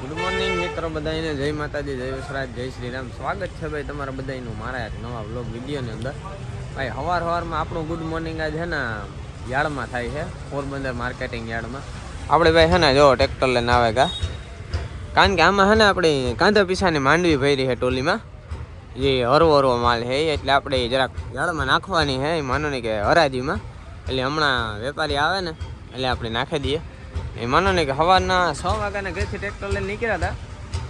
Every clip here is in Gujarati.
ગુડ મોર્નિંગ મિત્રો. બધાને જય માતાજી, જય વસરાજ, જય શ્રી રામ સ્વાગત છે ભાઈ તમારા બધાનું મારા એક નવા બ્લોગ વિડીયોની અંદર. ભાઈ સવાર સવારમાં આપણું ગુડ મોર્નિંગ આજ છે ને, યાર્ડમાં થાય છે, પોરબંદર માર્કેટિંગ યાર્ડમાં. આપણે ભાઈ હે ને, જો ટ્રેક્ટર લઈને આવે કા કારણ કે આમાં હે ને આપણી કાંધા પીસાની માંડવી ભરી છે ટોલીમાં. જે હરવો હરવો માલ છે એટલે આપણે જરાક યાર્ડમાં નાખવાની છે, એ માનો ને કે હરાજીમાં. એટલે હમણાં વેપારી આવે ને, એટલે આપણે નાખી દઈએ. એ માનો ને કે સવારના છ વાગ્યાના ઘરેથી ટ્રેક્ટર લઈને નીકળ્યા હતા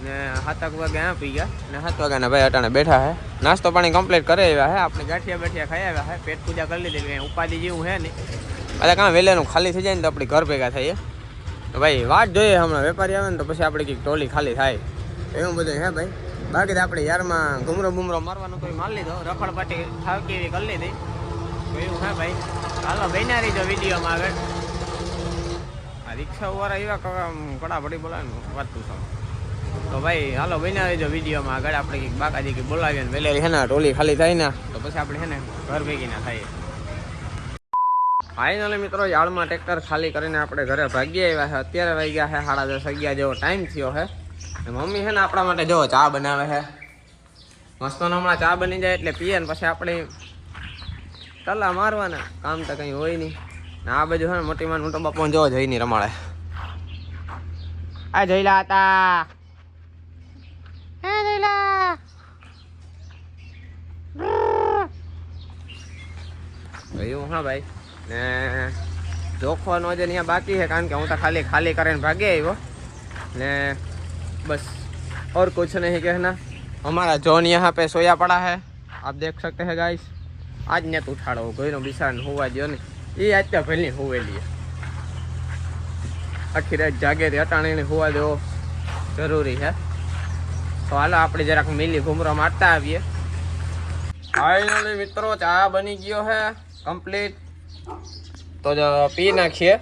ને સાત સાતક વાગે આ પી ગયા. ને સાત વાગ્યાના ભાઈ અટાણે બેઠા હે. નાસ્તો પાણી કમ્પ્લીટ કરી આવ્યા હે. આપણે ગાંઠિયા બેઠિયા ખાઈ આવ્યા હે. પેટ પૂજા કરી લીધી કંઈ ઉપાધિ જેવું છે નહીં. એટલે કાં વહેલાનું ખાલી થઈ જાય ને તો આપણે ઘર ભેગા થઈએ. તો ભાઈ વાત જોઈએ હમણાં વેપારી આવે ને તો પછી આપણે કંઈક ટોલી ખાલી થાય. એવું બધું હે ભાઈ. બાકી તો આપણે યારમાં ઘુમરો બુમરો મારવાનો કોઈ માલ લીધો. રખડ પાટી એવી કરી લીધી. એવું હે ભાઈ. હાલો બન્યા રહીજો વિડીયોમાં આગળ આ રિક્ષાવાળા એવા કડા પડી બોલાવે ને વાત પૂછો તો ભાઈ, હાલો, બન્યા જો વિડીયોમાં. આગળ આપણે કંઈક બાકાજી કંઈક બોલાવીએ ને પહેલાં હેના ટોલી ખાલી થાય ને, તો પછી આપણે ને ઘર ભેગી ના થાય ફાઇનલી મિત્રો, યાળમાં ટ્રેક્ટર ખાલી કરીને આપણે ઘરે ભાગી આવ્યા છે. અત્યારે વાગ્યા છે સાડા દસ અગિયાર જેવો ટાઈમ થયો છે. મમ્મી છે ને આપણા માટે જો ચા બનાવે છે. મસ્તનો હમણાં ચા બની જાય એટલે પીએ ને પછી આપણે કલા મારવાના. કામ તો કંઈ હોય નહીં. આ બાજુ છે ને મોટી માં મોટો બાપો જો જઈ નહીં રમાડે આ જઈલા હતા હે જઈલા એવું હા ભાઈ ને જોખવાનો જે અહીંયા બાકી છે કારણ કે હું તો ખાલી ખાલી કરીને ભાગી આવ્યો ને બસ और कुछ नहीं कहना हमारा जॉन यहाँ पे सोया पड़ा है आप देख सकते हैं गाइस आज ने तो उठाड़ो कोई नो बिसार हुआ जो ने એ આત્યા ભલની હોવેલી આખી રાત જાગે તે અટાણીને હોવા દેવો જરૂરી છે તો હાલો આપણે જરાક મિલી ઘૂમરા મારતા આવીએ. ફાઇનલી મિત્રો, ચા બની ગયો છે કમ્પ્લીટ તો જો પી નાખીએ.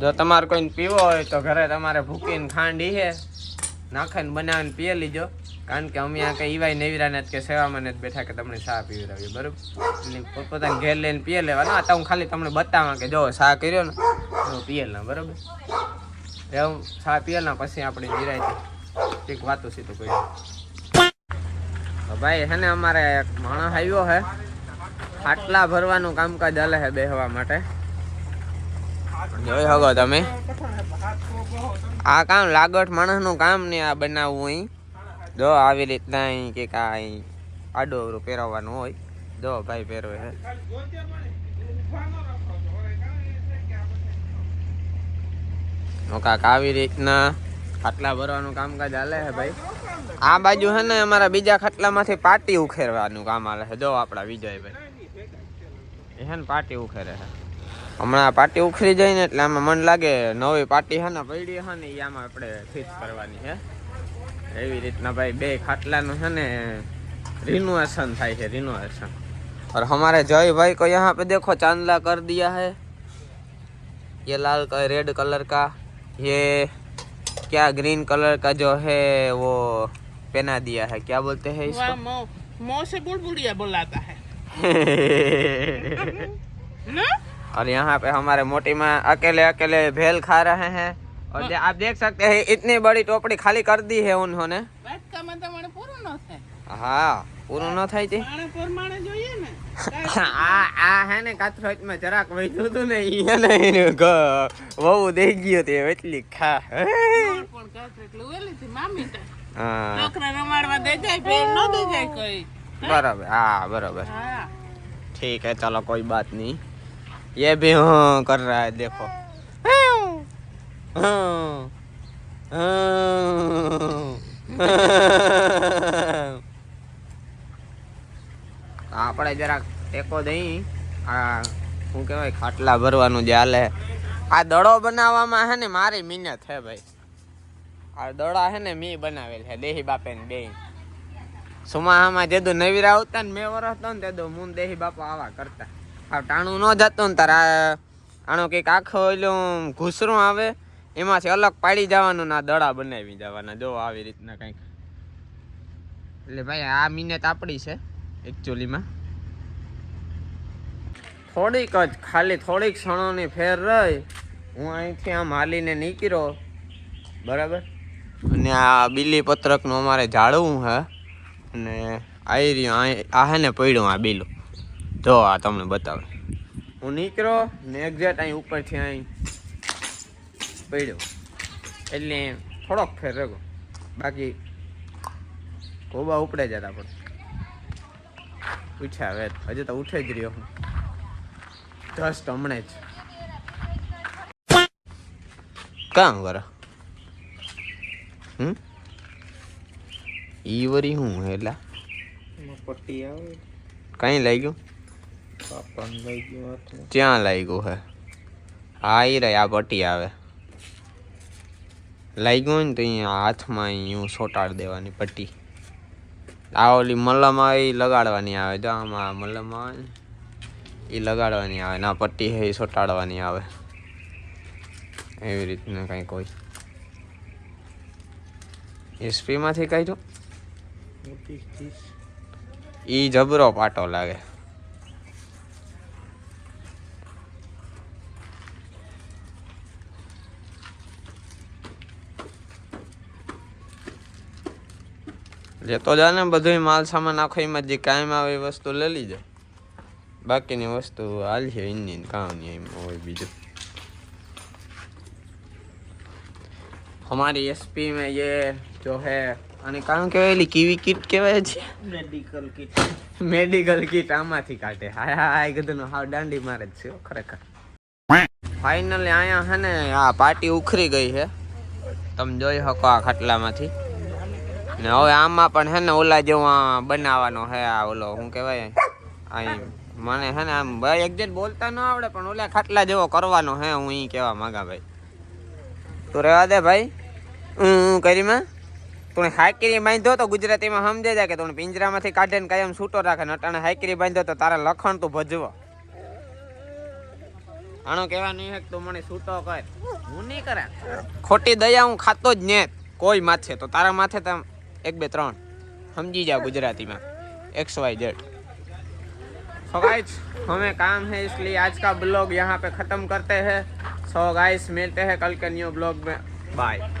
જો તમારે કોઈને પીવો હોય તો ઘરે તમારે ભૂકીને ખાંડી છે નાખીને બનાવીને પીએ લીજો. કારણ કે અમે આ કંઈ ઈવાય નેવીરાને જ કે સેવામાં જ બેઠા કે તમને ચા પીવડાવીએ બરોબર? પોતપોતાને ઘેર લઈને પીએ લેવાનો. આ તો હું ખાલી તમને બતાવવા કે જો ચા કર્યો ને, તો પીએ ના બરોબર? એવું ચા પીએ ના, પછી આપણે નિરાય કંઈક વાતો સીધું કહી ભાઈ છે ને અમારે એક માણસ આવ્યો છે ખાટલા ભરવાનું કામકાજ હાલે છે બેહવા માટે. જોઈ શકો તમે. આ કામ લાગટ માણસનું કામ ને આ બનાવવું અહીં જો આવી રીતના અહીં કે કાંઈ આડો અવરું પહેરવાનું હોય. જો ભાઈ પહેરવે તો કાંક આવી રીતના ખાટલા ભરવાનું કામકાજ હાલે છે ભાઈ. આ બાજુ છે ને અમારા બીજા ખાટલામાંથી પાટી ઉખેરવાનું કામ હાલે છે જો આપણા વિજયભાઈ. છે ને પાટી ઉખેરે છે હમણાં પાટી ઉખરી જાય ને એટલે આમાં મન લાગે નવી પાટી છે ને પડી છે ને એ આમાં આપણે ફિટ કરવાની છે એવી રીતના ભાઈ બે ખાટલાનું છે ને रिनोवेशन થાય છે रिनोवेशन और हमारे जय भाई को यहाँ पे देखो चांदला कर दिया है ये लाल का रेड कलर का ये क्या ग्रीन कलर का जो है वो पहना दिया है क्या बोलते हैं वह इसको मो मो से बुलबुलिया बुलाता है ना और यहाँ पे हमारे मोटी माँ अकेले अकेले भेल खा रहे हैं और दे- आप देख सकते हैं इतनी बड़ी टोपड़ी खाली कर दी है उन्होंने વાત કામાં તમારે પૂરું ન થાય હા પૂરું ન થાય છે માણે પ્રમાણે જોઈએ ને આ આ હે ને કાથરોચમાં જરાક વૈધું હતું ને ઈ હે ને એનું ગ- વહુ દઈ ગયો તે એટલી ખા પણ કાંઈક એટલું વેલીથી મામી તો હા છોકરા રમાડવા દે જાય ફેર ન દે જાય કોઈ बराबर हाँ बराबर હા ठीक है चलो कोई बात नहीं ये भी हाँ कर रहा है देखो हाँ, हाँ. આપણે જરાક ટેકો દઈ. આ, શું કહેવાય, ખાટલા ભરવાનું જે હાલે. આ દડો બનાવવામાં હે ને મારી મહેનત હે ભાઈ. આ દડા હે ને મી બનાવેલ છે દેહી બાપે ને બે સુમાહામાં જેદું નવીરા આવતા ને મેં વરસ તો ને તો હું દેહી બાપા આવા કરતા. આ ટાણું ન જતો ને તારા આનો કંઈક આખો ઓલું ઘૂસરું આવે. એમાંથી અલગ પાડી જવાનું ના દડા બનાવી જવાના. જો આવી રીતના કંઈક. એટલે ભાઈ, આ મિનિટ આપણી છે એકચ્યુઅલીમાં થોડીક જ, ખાલી થોડીક ક્ષણોની ફેર રહી. હું અહીંથી આમ હાલીને નીકળ્યો. બરાબર? અને આ બીલી પત્રકનું અમારે જાળવું હે. અને આવી રહ્યું આ- હે ને પડ્યું આ બીલું. જો આ તમને બતાવે. હું નીકળો ને એક્ઝેક્ટ અહીં ઉપરથી અહીં પડ્યો. એટલે થોડોક ફેર રહ્યો બાકી કોબા ઉપડે જતા પણ. પૂછ્યા હવે. હજી તો ઉઠે જ રહ્યો હું. જસ્ટ હમણાં જ. કામ કરા હમ? ઈ વરી હું હેલા પટ્ટી આવે. કઈ લાગ્યું? પાપાને લઈ ગયો હાથમાં. ક્યાં લાગ્યું હે. હા ઈ રે આ પટ્ટી આવે. લાગ્યું હોય ને તો અહીંયા હાથમાં અહીં સોટાડી દેવાની પટ્ટી. આ ઓલી મલમ આવે ઈ લગાડવાની આવે. જો આમાં મલમ આવે ને એ લગાડવાની આવે ના પટ્ટી છે એ સોટાડવાની આવે. એવી રીતના કંઈક હોય. એસપીમાંથી કાઢ્યું? એ જબરો પાટો લાગે. લેતો જા ને બધું માલ સામાન આખો એમાં જે કાયમ આવે એ વસ્તુ લઈ લીજે બાકીની વસ્તુ હાલ છે એની ને કામ નહીં એમાં હોય બીજું हमारी एसपी में ये जो है અને કારણ કહેવાય એલી કીવી કીટ કહેવાય છે મેડિકલ કિટ મેડિકલ કીટ આમાંથી કાઢે હાય હાય કીધું હાવ દાંડી મારે જ છે હો, ખરેખર ફાઇનલી અહીંયા હે ને આ પાર્ટી ઉખરી ગઈ છે તમે જોઈ શકો આ ખાટલામાંથી ને હવે આમાં પણ હે ને ઓલા જેવો બનાવવાનો હે આ ઓલો, શું કહેવાય? અહીં મને હે ને આમ એક્ઝેક્ટ બોલતા ન આવડે, પણ ઓલા ખાટલા જેવો કરવાનો હે, હું અહીં કહેવા માંગા ભાઈ. તું રહેવા દે ભાઈ. હું કરી માં? તું હાકરી બાંધ્યો તો ગુજરાતીમાં સમજે જાય કે તું પિંજરામાંથી કાઢીને કાયમ છૂટો રાખે ને અટાણે હાકરી બાંધ્યો તો તારા લખણ તું ભજવો. આનો કહેવા નહીં હેક, તું મને છૂટો કર. હું નહીં કરા ખોટી દયા હું ખાતો જ ને કોઈ માથે, તો તારા માથે તમ એક બે ત્રણ સમજી જાઓ ગુજરાતીમાં X Y Z so guys हमें काम है इसलिए आज का ब्लॉग यहाँ पे ख़त्म करते हैं सो गाइस मिलते हैं कल के न्यू ब्लॉग में बाय